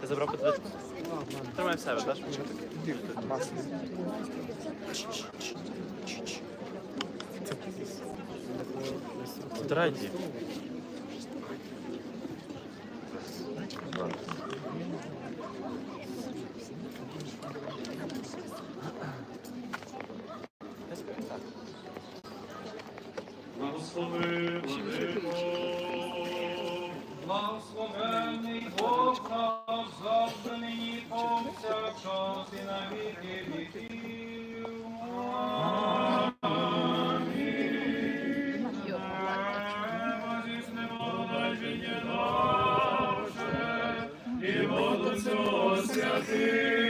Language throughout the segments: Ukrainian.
Ти забрав подивитися? Тримай в себе, так? Третій. Цього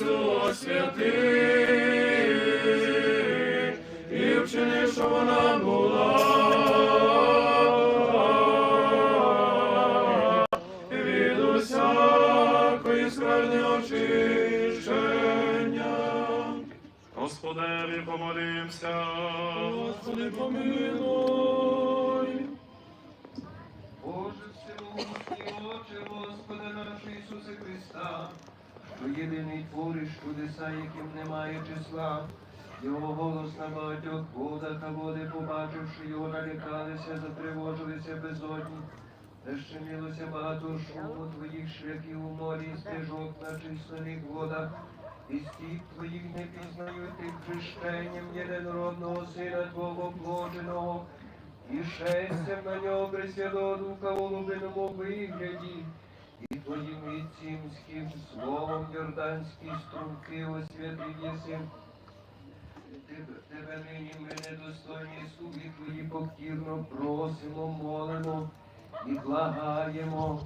і воду цього святи, і вчини, що вона була. Що єдиний твориш чудеса, яким немає числа. Його голос на багатьох водах, а води, побачивши його, налякалися, затривожилися безодні. Та щемілося багато шуму твоїх шляхів у морі, стежок на численних водах. І стіп твоїх не пізнають тих хрещенням єдинородного Сина Твого плодженого, і шестям на нього Пресвятого Духа в голубиному вигляді, твоїм відцімським словом Йорданські струмки освятив єси. Тебе, тебе нині ми недостойні слуги твої покірно просимо, молимо і благаємо,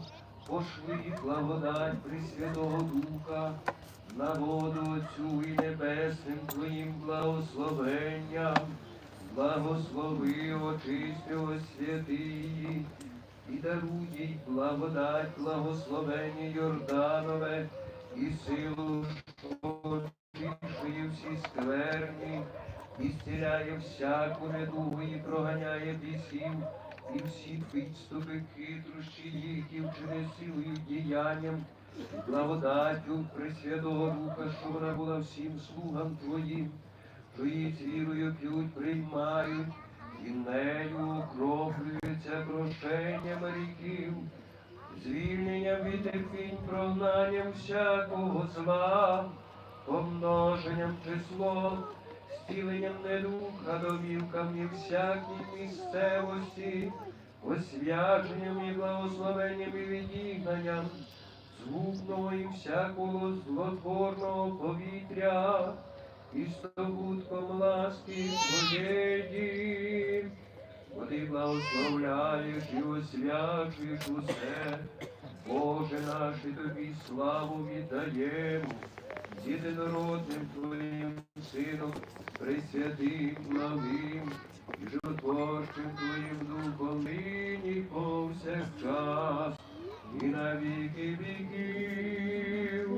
пошли благодать Пресвятого Духа на воду Отцю і небесним Твоїм благословенням. Благослови, очисти, освяти і даруй їй благодать, благословення Йорданове, і силу, очищує всі скверні, і зціляє всяку недугу, і проганяє бісів, і всі підступи, хитрощі їх, і вчини силою діянням, і благодаттю Пресвятого Духа, що вона була всім слугам Твоїм. Її з вірою п'ють, приймають, і нею окроплюються прощенням ріків, звільненням від терпінь, прогнанням всякого зла, помноженням числом, стіленням недуха, домівкам і всякій місцевості, освяченням і благословенням і відігнанням, звукного і всякого злотворного повітря і здобутком ласки Твоєї, бо ти благословляєш і освячуєш усе, Боже наш, і тобі славу віддаємо, з єдинородним Твоїм Сином, присвятим благим, і животворчим Твоїм Духом нині повсякчас, і на віки віків.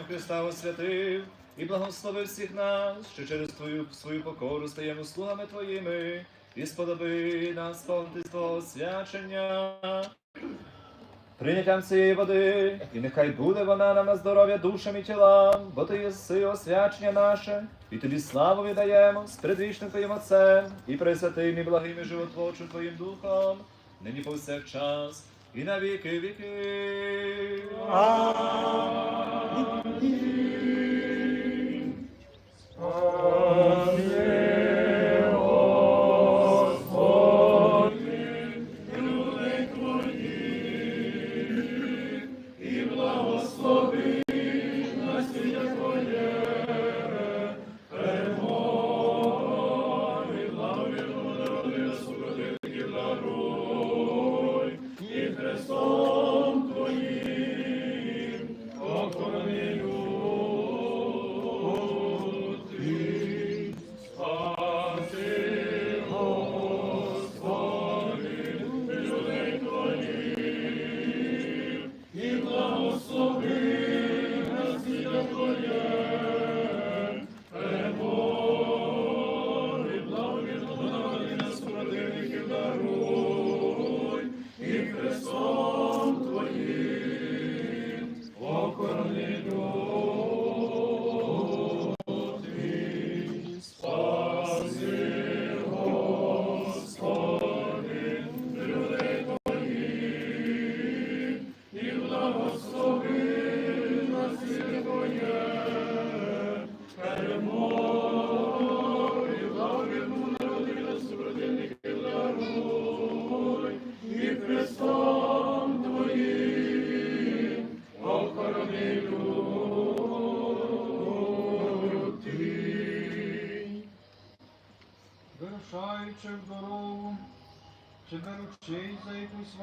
Йорданське Христа освятив, і благослови всіх нас, що через Твою свою покору стаємо слугами Твоїми, і сподоби нас повнити Твого свячення. Прийняттям цієї води, і нехай буде вона нам на здоров'я душам і тілам, бо ти єси освячення наше, і тобі славу віддаємо з предвічним Твоїм Отцем, і пресвятим, і благим, і животворчим Твоїм Духом, нині повсякчас, і на віки віки. 아멘.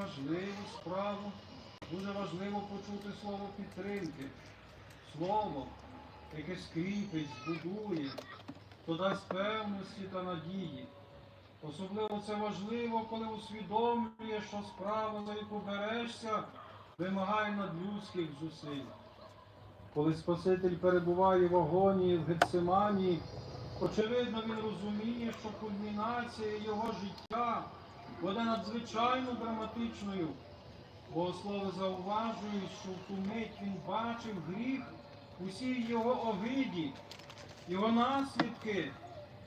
Важливу справу, дуже важливо почути слово підтримки, слово, яке скріпить, збудує, то дасть певності та надії. Особливо це важливо, коли усвідомлюєш, що справа, за яку берешся, вимагає надлюдських зусиль. Коли Спаситель перебуває в агонії в Гециманії, Очевидно, він розуміє, що кульмінація його життя буде надзвичайно драматичною. Богослови зауважують, що в ту мить він бачив гріх усій його огиді, його наслідки,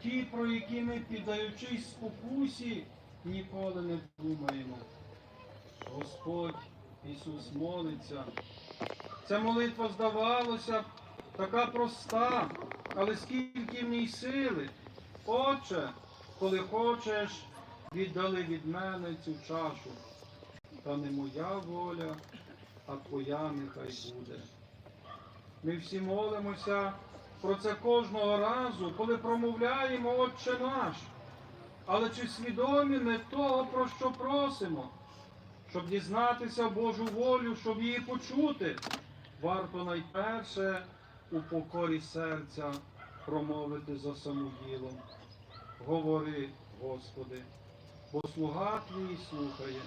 ті, про які ми, піддаючись спокусі, ніколи не думаємо. Господь Ісус молиться. Ця молитва здавалося така проста, але скільки в ній сили. Отче, коли хочеш, віддали від мене цю чашу. Та не моя воля, а твоя нехай буде. Ми всі молимося про це кожного разу, коли промовляємо Отче наш. Але чи свідомі ми того, про що просимо? Щоб дізнатися Божу волю, щоб її почути, варто найперше у покорі серця промовити за самоділом. Говори, Господи, бо слуга Твій слухає.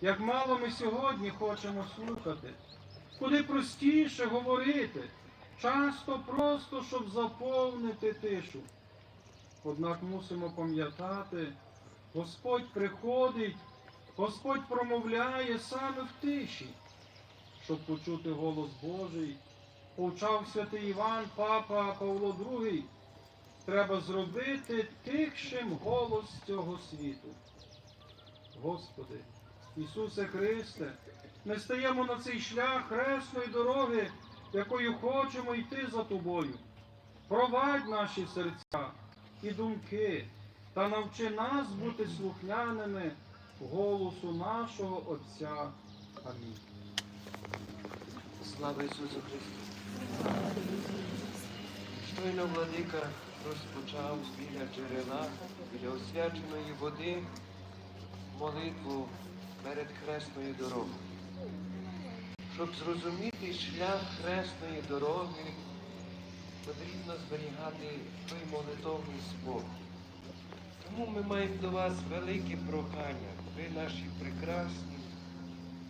Як мало ми сьогодні хочемо слухати, куди простіше говорити, часто просто, щоб заповнити тишу. Однак мусимо пам'ятати, Господь приходить, Господь промовляє саме в тиші, щоб почути голос Божий. Повчав святий Іван, папа Павло II, треба зробити тихшим голос цього світу. Господи, Ісусе Христе, ми стаємо на цей шлях хресної дороги, якою хочемо йти за Тобою. Провадь наші серця і думки та навчи нас бути слухняними голосу нашого Отця. Амінь. Слава Ісусу Христу! Щойно владика розпочав біля джерела, біля освяченої води молитву перед хресною дорогою. Щоб зрозуміти шлях хресної дороги, потрібно зберігати той молитовний спокій. Тому ми маємо до вас велике прохання, ви наші прекрасні,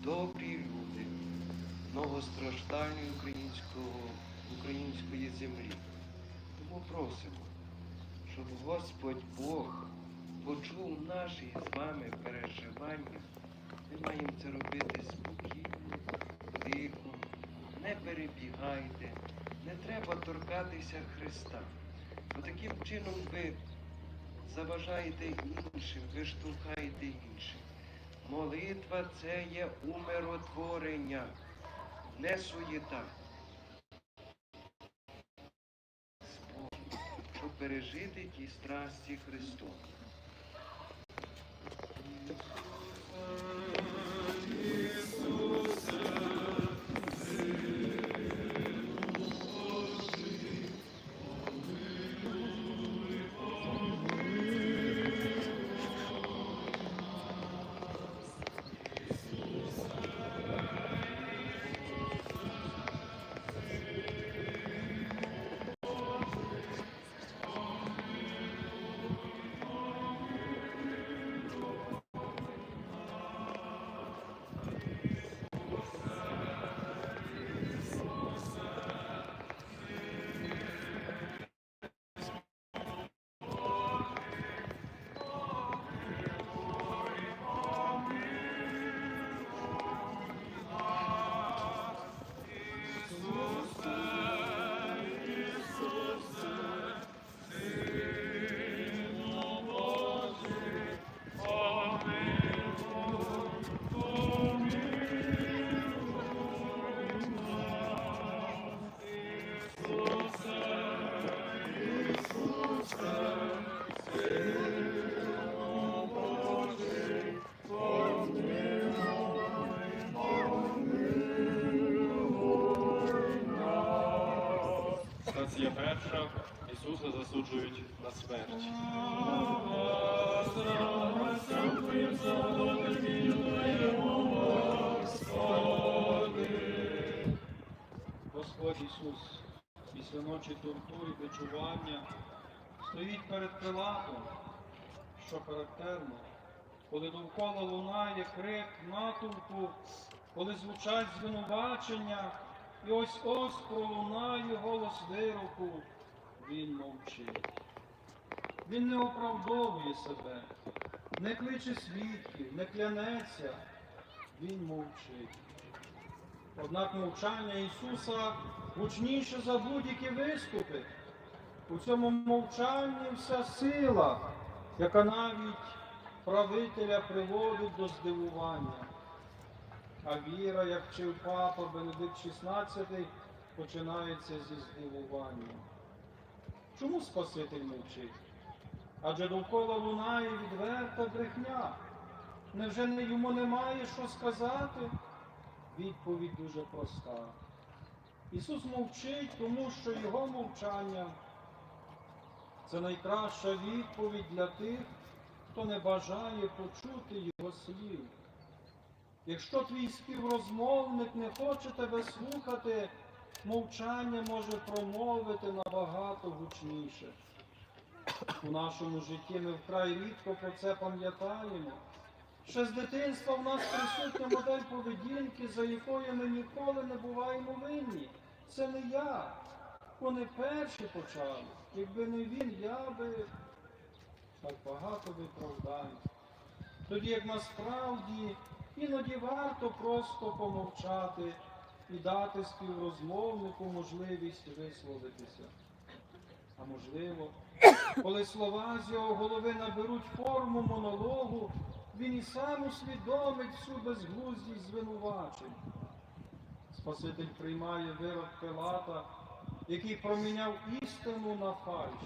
добрі люди многостраждальної українського, української землі. Тому просимо, щоб Господь Бог почув наші з вами переживання. Ми маємо це робити спокійно, тихо, не перебігайте, не треба торкатися Христа. Бо таким чином ви заважаєте іншим, ви штовхаєте інших. Молитва це є умиротворення, не суєта. З Богом, щоб пережити ті страсті Христові. Стація перша. Ісуса засуджують на смерть. Господь Ісус після ночі тортур і бичування стоїть перед Пилатом, що характерно, коли довкола лунає крик натовпу, коли звучать звинувачення, і ось ось пролунає голос вироку, він мовчить. Він не оправдовує себе, не кличе свідків, не клянеться, він мовчить. Однак мовчання Ісуса гучніше за будь-які виступи. У цьому мовчанні вся сила, яка навіть правителя приводить до здивування. А віра, як вчив папа Бенедикт XVI, починається зі здивування. Чому Спаситель мовчить? Адже довкола лунає відверта брехня. Невже не йому немає що сказати? Відповідь дуже проста. Ісус мовчить, тому що Його мовчання це найкраща відповідь для тих, хто не бажає почути Його слів. Якщо твій співрозмовник не хоче тебе слухати, мовчання може промовити набагато гучніше. У нашому житті ми вкрай рідко про це пам'ятаємо. Ще з дитинства в нас присутня модель поведінки, за якою ми ніколи не буваємо винні. Це не я. Вони перші почали. Якби не він, я би так багато виправдань. Тоді як насправді іноді варто просто помовчати і дати співрозмовнику можливість висловитися. А можливо, коли слова з його голови наберуть форму монологу, він і сам усвідомить всю безглуздість звинувачень. Спаситель приймає вирок Пилата, який проміняв істину на фальш.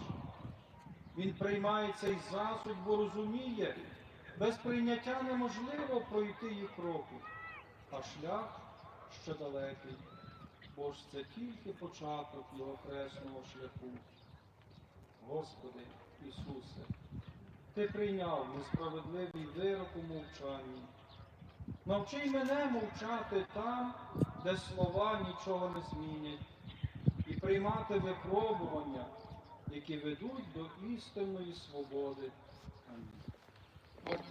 Він приймає цей засуд, бо розуміє, без прийняття неможливо пройти і кроку, а шлях ще далекий, бо ж це тільки початок його хресного шляху. Господи Ісусе, Ти прийняв несправедливий вирок у мовчанні. Навчи мене мовчати там, де слова нічого не змінять, і приймати випробування, які ведуть до істинної свободи. Амінь.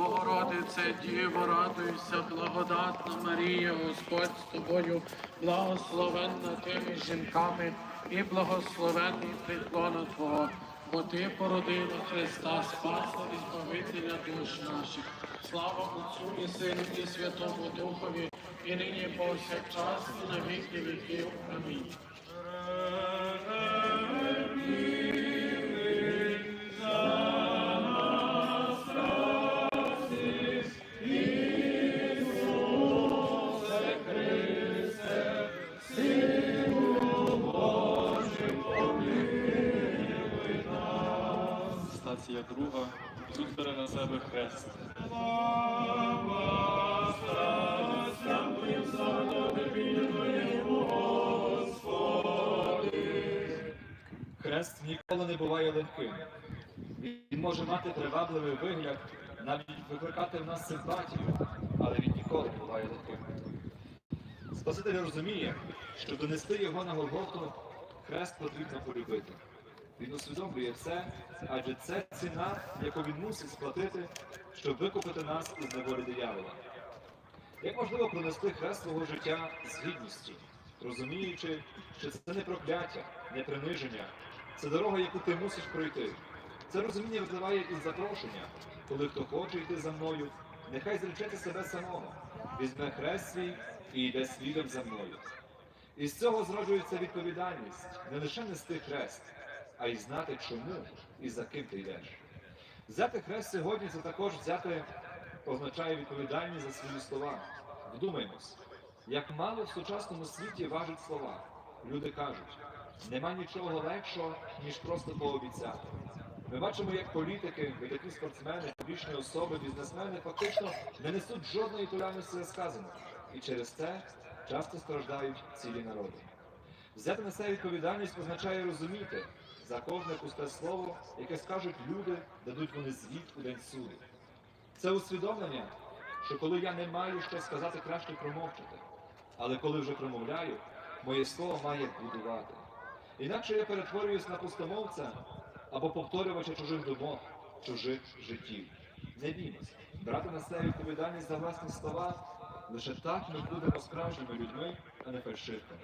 Богородице, Діво, радуйся, благодатна Марія, Господь з тобою, благословенна тими жінками і благословенний приклона Твого, бо Ти породила Христа, Спаса і Збавителя душ наших. Слава Отцю і Сину і Святому Духові, і нині повсякчас, і на віки віків. Амінь. Привабливий вигляд, навіть викликати в нас симпатію, але він ніколи не буває легким. Спаситель розуміє, щоб донести його на Голгофу, хрест потрібно полюбити. Він усвідомлює це, адже це ціна, яку він мусить сплатити, щоб викупити нас із неволі диявола. Як можливо пронести хрест свого життя з гідністю, розуміючи, що це не прокляття, не приниження, це дорога, яку ти мусиш пройти. Це розуміння випливає із запрошення, коли хто хоче йти за мною, нехай зречеться себе самого, візьме хрест свій і йде слідом за мною. Із цього зроджується відповідальність не лише нести хрест, а й знати, чому і за ким ти йдеш. Взяти хрест сьогодні це також взяти означає відповідальність за свої слова. Вдумаймось, як мало в сучасному світі важать слова. Люди кажуть, нема нічого легшого, ніж просто пообіцяти. Ми бачимо, як політики, видатні спортсмени, публічні особи, бізнесмени фактично не несуть жодної полярності за сказане. І через це часто страждають цілі народи. Взяти на себе відповідальність означає розуміти, за кожне пусте слово, яке скажуть люди, дадуть вони звіт у день суду. Це усвідомлення, що коли я не маю що сказати, краще промовчати. Але коли вже промовляю, моє слово має будувати. Інакше я перетворююсь на пустомовця або повторювача чужих думок, чужих життів. Не біймося, брати на себе відповідальність за власні слова. Лише так ми будемо справжніми людьми, а не фальшивками.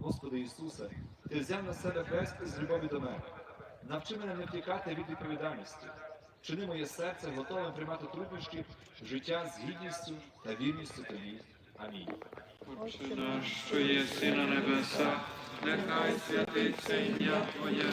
Господи Ісусе, Ти взяв на себе хрест із любові до мене. Навчи мене не втікати від відповідальності. Чини моє серце готовим приймати труднощі, життя з гідністю та вірністю тобі. Амінь. Отче наш, що єси на небесах, нехай святиться ім'я Твоє,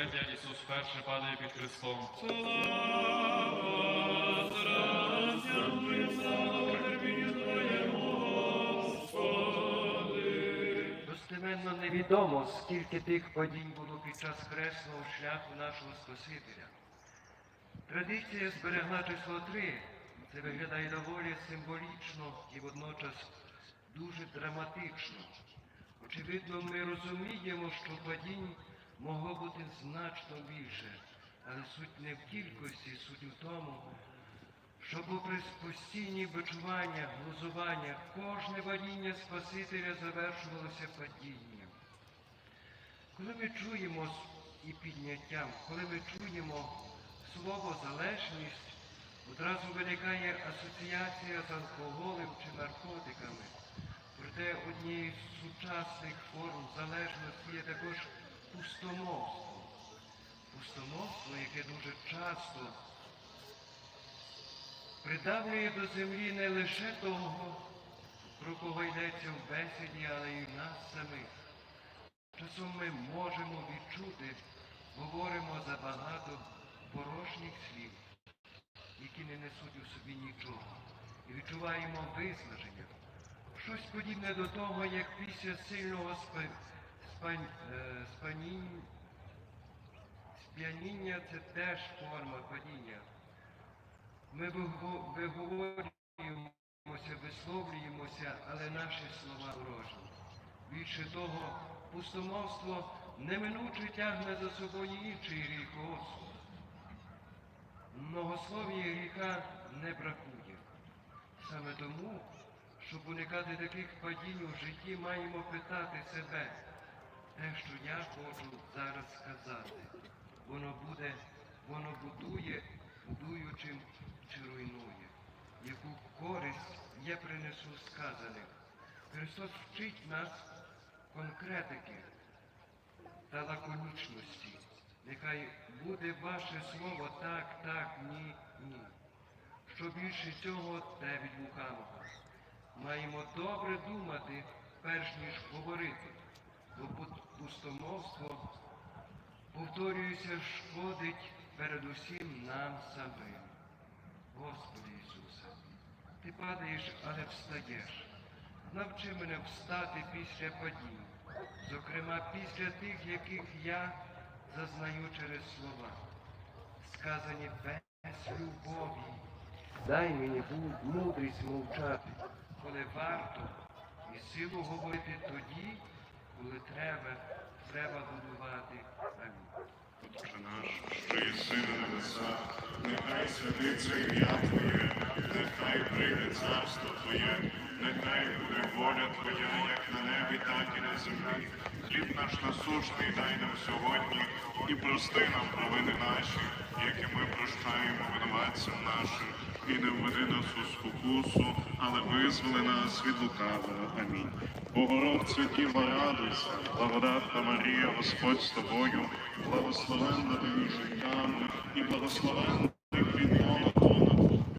Третя. Ісус вперше падає під Господи. Достеменно невідомо, скільки тих падінь було під час хресного шляху нашого Спасителя. Традиція зберегла число три. Це виглядає доволі символічно і водночас дуже драматично. Очевидно, ми розуміємо, що падінь могло бути значно більше. Але суть не в кількості, суть у тому, що попри постійні бичування, глузування, кожне водіння Спасителя завершувалося падінням. Коли ми чуємо і підняттям, коли ми чуємо слово залежність, одразу виникає асоціація з алкоголем чи наркотиками. Проте однією з сучасних форм залежності є також пустомовство. Пустомовство, яке дуже часто придавлює до землі не лише того, про кого йдеться в бесіді, але й нас самих. Часом ми можемо відчути, говоримо забагато порожніх слів, які не несуть у собі нічого, і відчуваємо виснаження. Щось подібне до того, як після сильного спа... е, сп'яніння це теж форма падіння. Ми виговорюємося, висловлюємося, але наші слова ворожі. Більше того, пустомовство неминуче тягне за собою інший гріх осуд. Многослов'я гріха не бракує. Саме тому, щоб уникати таких падінь у житті, маємо питати себе, те, що я хочу зараз сказати, воно буде, воно будує, будуючим чи руйнує, яку користь я принесу сказаним. Христос вчить нас конкретики та лаконічності. Нехай буде ваше слово так, так, ні, ні. Що більше цього, те від лукавого. Маємо добре думати, перш ніж говорити, бо пустомовство, повторююся, шкодить передусім нам самим. Господи Ісусе, Ти падаєш, але встаєш. Навчи мене встати після падінь, зокрема після тих, яких я зазнаю через слова, сказані без любові. Дай мені мудрість мовчати, коли варто, і силу говорити тоді, коли треба, треба будувати. Амінь. Отче наш, що єси на небесах, нехай святиться ім'я Твоє, нехай прийде царство Твоє, нехай буде воля Твоя, як на небі, так і на землі. Хліб наш насущний дай нам сьогодні, і прости нам провини наші, які ми прощаємо винуватцям нашим, і не введи нас у спокусу, але визволи нас від лукавого. Амінь. Богородце Діва, радуйся, благодатна Марія, Господь з тобою, благословенна ти між життями і благословенна